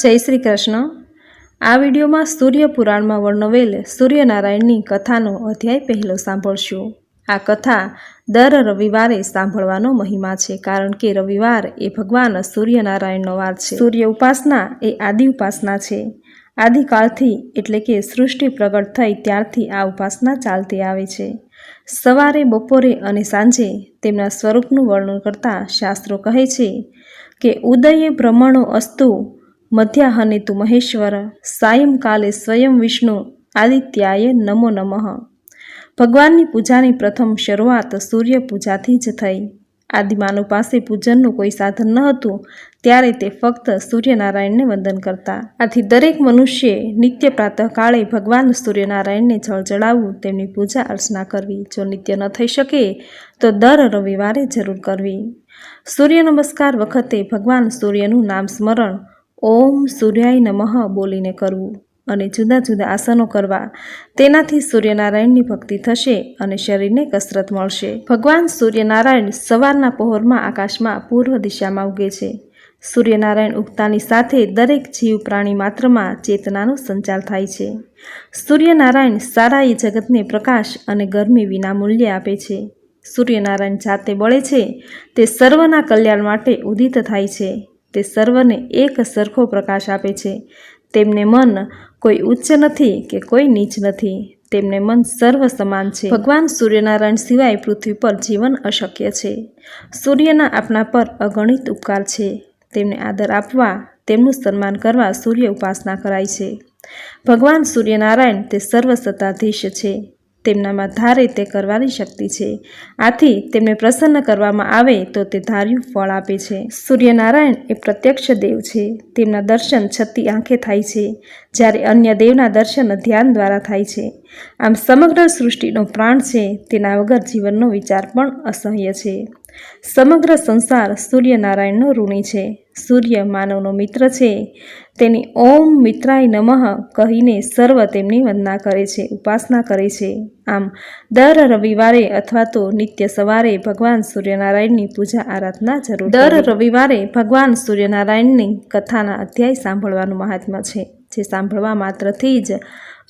જય શ્રી કૃષ્ણ. આ વિડીયોમાં સૂર્યપુરાણમાં વર્ણવેલ સૂર્યનારાયણની કથાનો અધ્યાય પહેલો સાંભળશું. આ કથા દર રવિવારે સાંભળવાનો મહિમા છે, કારણ કે રવિવાર એ ભગવાન સૂર્યનારાયણનો વાર છે. સૂર્ય ઉપાસના એ આદિ ઉપાસના છે. આદિકાળથી એટલે કે સૃષ્ટિ પ્રગટ થઈ ત્યારથી આ ઉપાસના ચાલતી આવે છે. સવારે, બપોરે અને સાંજે તેમના સ્વરૂપનું વર્ણન કરતા શાસ્ત્રો કહે છે કે, ઉદયે બ્રહ્મણો અસ્તુ મધ્યાહને તું મહેશ્વર સાયંકાલે સ્વયં વિષ્ણુ આદિત્યાય નમો નમઃ ભગવાનની પૂજાની પ્રથમ શરૂઆત સૂર્ય પૂજાથી જ થઈ. આદિમાનવ પાસે પૂજનનું કોઈ સાધન ન હતું, ત્યારે તે ફક્ત સૂર્યનારાયણને વંદન કરતા. આથી દરેક મનુષ્યે નિત્ય પ્રાતઃકાળે ભગવાન સૂર્યનારાયણને જળ ચડાવવું તેમની પૂજા અર્ચના કરવી. જો નિત્ય ન થઈ શકે, તો દર રવિવારે જરૂર કરવી. સૂર્ય નમસ્કાર વખતે ભગવાન સૂર્યનું નામ સ્મરણ ઓમ સૂર્યાય નમઃ બોલીને કરવું અને જુદા જુદા આસનો કરવા. તેનાથી સૂર્યનારાયણની ભક્તિ થશે અને શરીરને કસરત મળશે. ભગવાન સૂર્યનારાયણ સવારના પહોરમાં આકાશમાં પૂર્વ દિશામાં ઉગે છે. સૂર્યનારાયણ ઉગતાની સાથે દરેક જીવ પ્રાણી માત્રમાં ચેતનાનો સંચાર થાય છે. સૂર્યનારાયણ સારા એ જગતને પ્રકાશ અને ગરમી વિના મૂલ્ય આપે છે. સૂર્યનારાયણ જાતે બળે છે તે સર્વના કલ્યાણ માટે ઉદિત થાય છે. તે સર્વને એક સરખો પ્રકાશ આપે છે. તેમને મન કોઈ ઉચ્ચ નથી કે કોઈ નીચ નથી. તેમને મન સર્વ સમાન છે. ભગવાન સૂર્યનારાયણ સિવાય પૃથ્વી પર જીવન અશક્ય છે. સૂર્યના આપણા પર અગણિત ઉપકાર છે. તેમને આદર આપવા, તેમનું સન્માન કરવા સૂર્ય ઉપાસના કરાય છે. ભગવાન સૂર્યનારાયણ તે સર્વસત્તાધીશ છે. તેમનામાં ધારે તે કરવાની શક્તિ છે. આથી તેમને પ્રસન્ન કરવામાં આવે તો તે ધાર્યું ફળ આપે છે. સૂર્યનારાયણ એ પ્રત્યક્ષ દેવ છે. તેમના દર્શન છતી આંખે થાય છે, જ્યારે અન્ય દેવના દર્શન ધ્યાન દ્વારા થાય છે. આમ સમગ્ર સૃષ્ટિનો પ્રાણ છે, તેના વગર જીવનનો વિચાર પણ અસહ્ય છે. સમગ્ર સંસાર સૂર્યનારાયણનો ઋણી છે. સૂર્ય માનવનો મિત્ર છે. તેની ઓમ મિત્રાય નમઃ કહીને સર્વ તેમની વંદના કરે છે ઉપાસના કરે છે. આમ દર રવિવારે અથવા તો નિત્ય સવારે ભગવાન સૂર્યનારાયણની પૂજા આરાધના જરૂર દર રવિવારે ભગવાન સૂર્યનારાયણની કથાના અધ્યાય સાંભળવાનું મહાત્મા છે જે સાંભળવા માત્રથી જ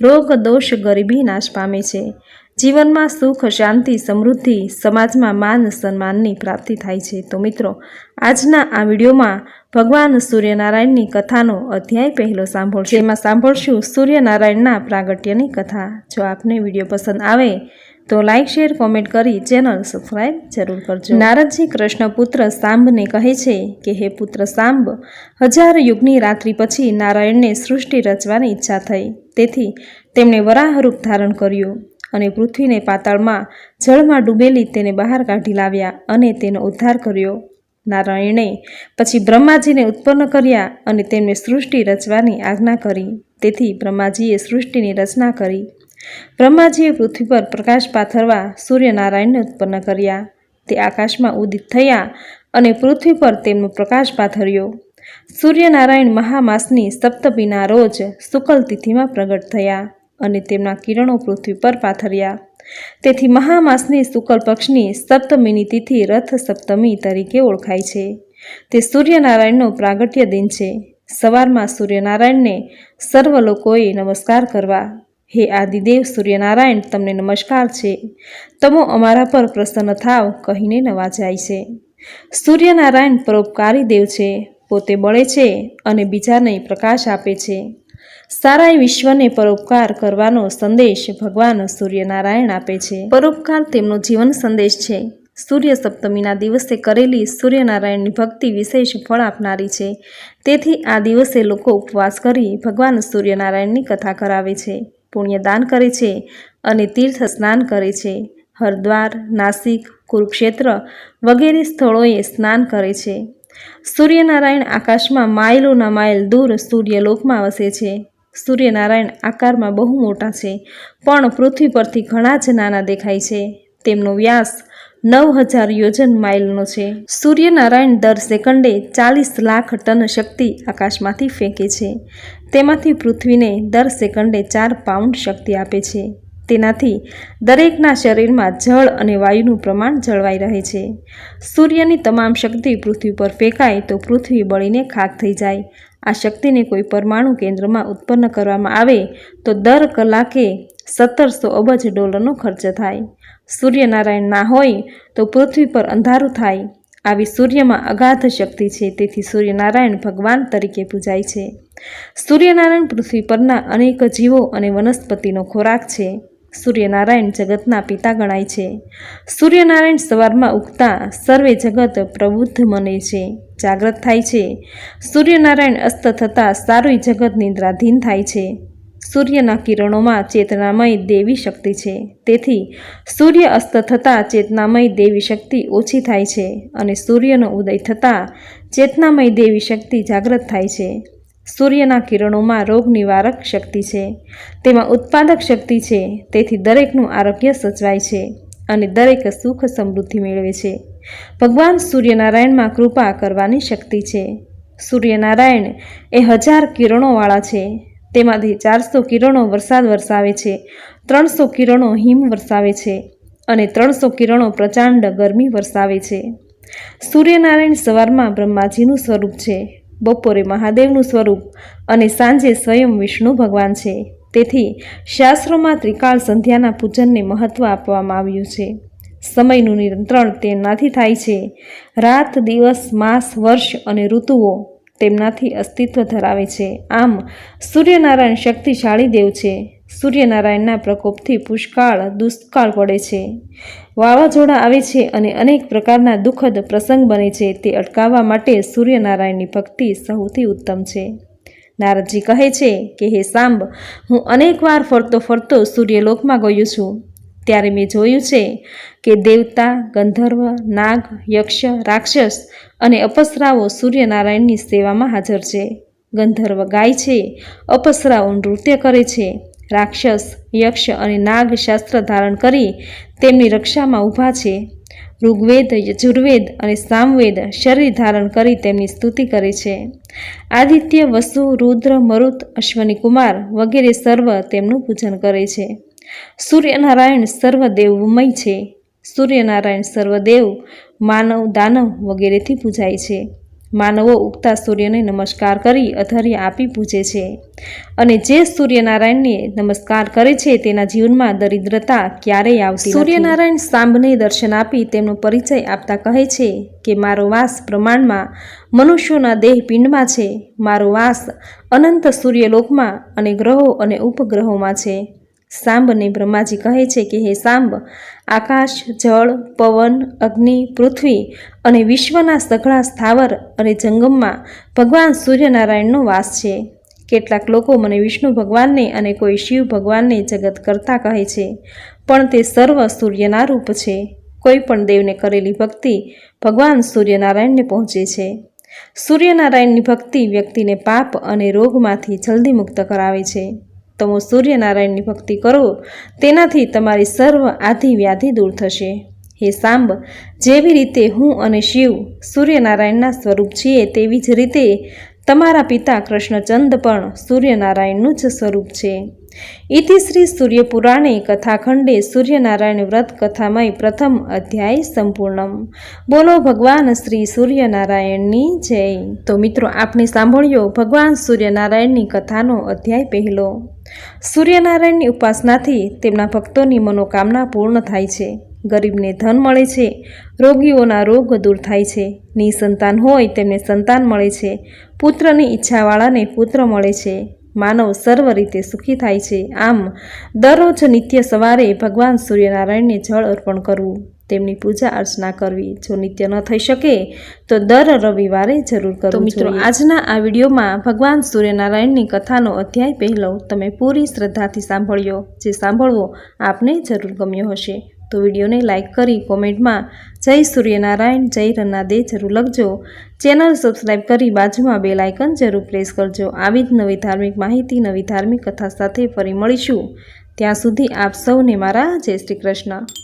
રોગ દોષ ગરીબી નાશ પામે છે. જીવનમાં સુખ, શાંતિ, સમૃદ્ધિ સમાજમાં માન, સન્માનની પ્રાપ્તિ થાય છે. તો મિત્રો, આજના આ વિડીયોમાં ભગવાન સૂર્યનારાયણની કથાનો અધ્યાય પહેલો સાંભળશું. એમાં સાંભળશું સૂર્યનારાયણના પ્રાગટ્યની કથા. જો આપને વીડિયો પસંદ આવે તો લાઇક શેર, કોમેન્ટ કરી ચેનલ સબસ્ક્રાઈબ જરૂર કરજો. નારદજી કૃષ્ણ પુત્ર સાંભને કહે છે કે, હે પુત્ર સાંબ, હજાર યુગની રાત્રિ પછી નારાયણને સૃષ્ટિ રચવાની ઈચ્છા થઈ. તેથી તેમણે વરાહ રૂપ ધારણ કર્યું. અને પૃથ્વીને પાતાળમાં જળમાં ડૂબેલી તેને બહાર કાઢી લાવ્યા અને તેનો ઉદ્ધાર કર્યો. નારાયણે પછી બ્રહ્માજીને ઉત્પન્ન કર્યા અને તેમને સૃષ્ટિ રચવાની આજ્ઞા કરી. તેથી બ્રહ્માજીએ સૃષ્ટિની રચના કરી. બ્રહ્માજીએ પૃથ્વી પર પ્રકાશ પાથરવા સૂર્યનારાયણને ઉત્પન્ન કર્યા. તે આકાશમાં ઉદિત થયા અને પૃથ્વી પર તેમનો પ્રકાશ પાથર્યો. સૂર્યનારાયણ મહામાસની સપ્તમીના રોજ શુકલ તિથિમાં પ્રગટ થયા. અને તેમના કિરણો પૃથ્વી પર પાથર્યા. તેથી મહામાસની શુકલ પક્ષની સપ્તમીની તિથિ રથ સપ્તમી તરીકે ઓળખાય છે. તે સૂર્યનારાયણનો પ્રાગટ્ય દિન છે. સવારમાં સૂર્યનારાયણને સર્વ લોકોએ નમસ્કાર કરવા, હે આદિદેવ સૂર્યનારાયણ, તમને નમસ્કાર છે. તમો અમારા પર પ્રસન્ન થાવ, કહીને નવાજાય છે. સૂર્યનારાયણ પરોપકારી દેવ છે. પોતે બળે છે અને બીજાને પ્રકાશ આપે છે. સારા વિશ્વને પરોપકાર કરવાનો સંદેશ ભગવાન સૂર્યનારાયણ આપે છે. પરોપકાર તેમનો જીવન સંદેશ છે. સૂર્ય સપ્તમીના દિવસે કરેલી સૂર્યનારાયણની ભક્તિ વિશેષ ફળ આપનારી છે. તેથી આ દિવસે લોકો ઉપવાસ કરી ભગવાન સૂર્યનારાયણની કથા કરાવે છે. પુણ્યદાન કરે છે અને તીર્થ સ્નાન કરે છે. હરદ્વાર, નાસિક, કુરુક્ષેત્ર વગેરે સ્થળોએ સ્નાન કરે છે. સૂર્યનારાયણ આકાશમાં માઇલોના માઇલ દૂર સૂર્યલોકમાં વસે છે. સૂર્યનારાયણ આકારમાં બહુ મોટા છે, પણ પૃથ્વી પરથી ઘણા જ નાના દેખાય છે. તેમનો વ્યાસ નવ હજાર યોજન માઇલનો છે. સૂર્યનારાયણ દર સેકન્ડે ચાલીસ લાખ ટન શક્તિ આકાશમાંથી ફેંકે છે. તેમાંથી પૃથ્વીને દર સેકન્ડે ચાર પાઉન્ડ શક્તિ આપે છે. તેનાથી દરેકના શરીરમાં જળ અને વાયુનું પ્રમાણ જળવાઈ રહે છે. સૂર્યની તમામ શક્તિ પૃથ્વી પર ફેંકાય તો પૃથ્વી બળીને ખાક થઈ જાય. આ શક્તિને કોઈ પરમાણુ કેન્દ્રમાં ઉત્પન્ન કરવામાં આવે તો દર કલાકે સત્તરસો અબજ ડોલરનો ખર્ચ થાય. સૂર્યનારાયણ ના હોય તો પૃથ્વી પર અંધારું થાય. આવી સૂર્યમાં અગાધ શક્તિ છે, તેથી સૂર્યનારાયણ ભગવાન તરીકે પૂજાય છે. સૂર્યનારાયણ પૃથ્વી પરના અનેક જીવો અને વનસ્પતિનો ખોરાક છે. સૂર્યનારાયણ જગતના પિતા ગણાય છે. સૂર્યનારાયણ સવારમાં ઉગતા સર્વે જગત પ્રબુદ્ધ મને છે. જાગ્રત થાય છે. સૂર્યનારાયણ અસ્ત થતાં સારું જગત નિદ્રાધીન થાય છે. સૂર્યના કિરણોમાં ચેતનામય દેવી શક્તિ છે. તેથી સૂર્ય અસ્ત થતાં ચેતનામય દેવી શક્તિ ઓછી થાય છે અને સૂર્યનો ઉદય થતાં ચેતનામય દેવી શક્તિ જાગ્રત થાય છે. સૂર્યના કિરણોમાં રોગ નિવારક શક્તિ છે. તેમાં ઉત્પાદક શક્તિ છે. તેથી દરેકનું આરોગ્ય સચવાય છે અને દરેક સુખ સમૃદ્ધિ મેળવે છે. ભગવાન સૂર્યનારાયણમાં કૃપા કરવાની શક્તિ છે. સૂર્યનારાયણ એ હજાર કિરણોવાળા છે. તેમાંથી ચારસો કિરણો વરસાદ વરસાવે છે. ત્રણસો કિરણો હિમ વરસાવે છે અને ત્રણસો કિરણો પ્રચંડ ગરમી વરસાવે છે. સૂર્યનારાયણ સવારમાં બ્રહ્માજીનું સ્વરૂપ છે. બપોરે મહાદેવનું સ્વરૂપ અને સાંજે સ્વયં વિષ્ણુ ભગવાન છે. તેથી શાસ્ત્રોમાં ત્રિકાળ સંધ્યાના પૂજનને મહત્ત્વ આપવામાં આવ્યું છે. સમયનું નિયંત્રણ તેમનાથી થાય છે. રાત, દિવસ, માસ, વર્ષ અને ઋતુઓ તેમનાથી અસ્તિત્વ ધરાવે છે. આમ સૂર્યનારાયણ શક્તિશાળી દેવ છે. સૂર્યનારાયણના પ્રકોપથી પુષ્કાળ દુષ્કાળ પડે છે. વાવાઝોડા આવે છે અને અનેક પ્રકારના દુઃખદ પ્રસંગ બને છે. તે અટકાવવા માટે સૂર્યનારાયણની ભક્તિ સૌથી ઉત્તમ છે. નારદજી કહે છે કે, હે સાંબ, હું અનેકવાર ફરતો ફરતો સૂર્યલોકમાં ગયો છું. ત્યારે મેં જોયું છે કે દેવતા, ગંધર્વ, નાગ, યક્ષ, રાક્ષસ અને અપસરાઓ સૂર્યનારાયણની સેવામાં હાજર છે. ગંધર્વ ગાય છે, અપસરાઓ નૃત્ય કરે છે. રાક્ષસ, યક્ષ અને નાગ શાસ્ત્ર ધારણ કરી તેમની રક્ષામાં ઊભા છે. ઋગ્વેદ, યજુર્વેદ અને સામવેદ શરીર ધારણ કરી તેમની સ્તુતિ કરે છે. આદિત્ય, વસુ, રુદ્ર, મરુત, અશ્વની કુમાર વગેરે સર્વ તેમનું પૂજન કરે છે. સૂર્યનારાયણ સર્વદેવમય છે. સૂર્યનારાયણ સર્વદેવ માનવ, દાનવ વગેરેથી પૂજાય છે. માનવો ઉગતા સૂર્યને નમસ્કાર કરી અધર્ય આપી પૂજે છે. અને જે સૂર્યનારાયણને નમસ્કાર કરે છે તેના જીવનમાં દરિદ્રતા ક્યારેય આવતી સૂર્યનારાયણ સાંભને દર્શન આપી તેમનો પરિચય આપતા કહે છે કે, મારો વાસ પ્રમાણમાં મનુષ્યોના દેહ પિંડમાં છે. મારો વાસ અનંત સૂર્યલોકમાં અને ગ્રહો અને ઉપગ્રહોમાં છે. સાંબને બ્રહ્માજી કહે છે કે, હે સાંબ આકાશ, જળ, પવન, અગ્નિ, પૃથ્વી અને વિશ્વના સઘળા સ્થાવર અને જંગમમાં ભગવાન સૂર્યનારાયણનો વાસ છે. કેટલાક લોકો મને વિષ્ણુ ભગવાનને અને કોઈ શિવ ભગવાનને જગત કરતા કહે છે, પણ તે સર્વ સૂર્યના રૂપ છે. કોઈ પણ દેવને કરેલી ભક્તિ ભગવાન સૂર્યનારાયણને પહોંચે છે. સૂર્યનારાયણની ભક્તિ વ્યક્તિને પાપ અને રોગમાંથી જલ્દી મુક્ત કરાવે છે. તમે સૂર્યનારાયણની ભક્તિ કરો, તેનાથી તમારી સર્વ આધિ વ્યાધિ દૂર થશે. હે સાંબ, જેવી રીતે હું અને શિવ સૂર્યનારાયણના સ્વરૂપ છીએ, તેવી જ રીતે તમારા પિતા કૃષ્ણચંદ પણ સૂર્યનારાયણનું જ સ્વરૂપ છે. ઇતિ શ્રી સૂર્યપુરાણે કથાખંડે સૂર્યનારાયણ વ્રત કથામય પ્રથમ અધ્યાય સંપૂર્ણમ. બોલો ભગવાન શ્રી સૂર્યનારાયણની જય. તો મિત્રો આપણે સાંભળ્યો ભગવાન સૂર્યનારાયણની કથાનો અધ્યાય પહેલો. સૂર્યનારાયણની ઉપાસનાથી તેમના ભક્તોની મનોકામના પૂર્ણ થાય છે. ગરીબને ધન મળે છે રોગીઓના રોગ દૂર થાય છે. નિસંતાન હોય તેમને સંતાન મળે છે. પુત્રની ઈચ્છાવાળાને પુત્ર મળે છે. માનવ સર્વ રીતે સુખી થાય છે. આમ દરરોજ નિત્ય સવારે ભગવાન સૂર્યનારાયણને જળ અર્પણ કરવું તેમની પૂજા અર્ચના કરવી. જો નિત્ય ન થઈ શકે તો દર રવિવારે જરૂર કરો મિત્રો આજના આ વિડીયોમાં ભગવાન સૂર્યનારાયણની કથાનો અધ્યાય પહેલો તમે પૂરી શ્રદ્ધાથી સાંભળ્યો. જે સાંભળવો આપને જરૂર ગમ્યો હશે. તો વિડીયોને લાઇક કરી કોમેન્ટમાં જય સૂર્યનારાયણ, જય રન્નાદે જરૂર લખજો. ચેનલ સબસ્ક્રાઈબ કરી બાજુમાં બે લાઇકન જરૂર પ્રેસ કરજો. આવી જ નવી ધાર્મિક માહિતી, નવી ધાર્મિક કથા સાથે ફરી મળીશું. ત્યાં સુધી આપ સૌને મારા જય શ્રી કૃષ્ણ.